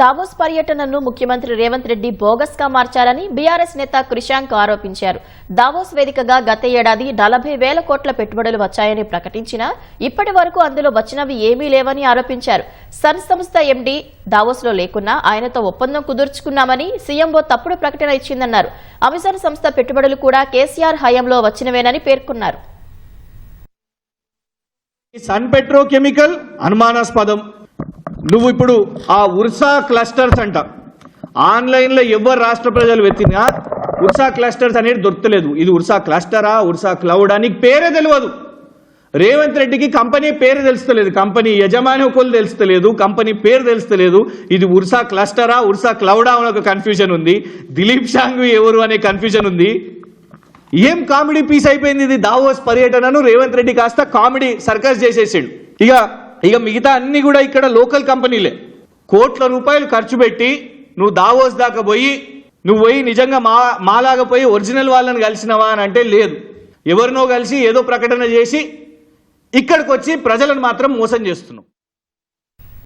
Davos పర్యటనను ముఖ్యమంత్రి రేవంత్ రెడ్డి బోగస్గా మార్చారని బీఆర్ఎస్ నేత కృషాంక్ ఆరోపించారు. దావోస్ వేదికగా గత ఏడాది నలభై వేల కోట్ల పెట్టుబడులు వచ్చాయని ప్రకటించినా ఇప్పటి వరకు అందులో వచ్చినవి ఏమీ లేవని ఆరోపించారు. సన్ సంస్థ ఎండీ దావోస్లో లేకున్నా ఆయనతో ఒప్పందం కుదుర్చుకున్నామని సీఎంఓ తప్పుడు ప్రకటన ఇచ్చిందన్నారు. అమిసన్ సంస్థ పెట్టుబడులు కూడా కేసీఆర్ హయాంలో వచ్చినవేనని పేర్కొన్నారు. సన్ పెట్రోకెమికల్ అనుమానాస్పదం. నువ్వు ఇప్పుడు ఆ ఉర్సా క్లస్టర్స్ అంట. ఆన్లైన్లో ఎవరు రాష్ట్ర ప్రజలు వెతినా ఉర్సా క్లస్టర్స్ అనేది దొరకలేదు. ఇది ఉర్సా క్లస్టరా ఉర్సా క్లౌడ్? అని పేరే తెలియదు రేవంత్ రెడ్డికి కంపెనీ పేరు తెలుస్తలేదు. కంపెనీ యజమాని ఒకళ్ళు తెలుస్తలేదు. కంపెనీ పేరు తెలుస్తలేదు. ఇది ఉర్సా క్లస్టరా ఉర్సా క్లౌడా అని ఒక కన్ఫ్యూజన్ ఉంది. దిలీప్ షాంగు ఎవరు అనే కన్ఫ్యూజన్ ఉంది. ఏం కామెడీ పీస్ అయిపోయింది ఇది? దావోస్ పర్యటనను రేవంత్ రెడ్డి కాస్త కామెడీ సర్కస్ చేసేసాడు. ఇక ఇక మిగతా అన్ని కూడా ఇక్కడ లోకల్ కంపెనీలే. కోట్ల రూపాయలు ఖర్చు పెట్టి నువ్వు దావోస్ దాకా పోయి నువ్వు పోయి నిజంగా మా మాలాగా పోయి ఒరిజినల్ వాళ్ళని కలిసినవా అని అంటే లేదు. ఎవరినో కలిసి ఏదో ప్రకటన చేసి ఇక్కడికి వచ్చి ప్రజలను మాత్రం మోసం చేస్తున్నావు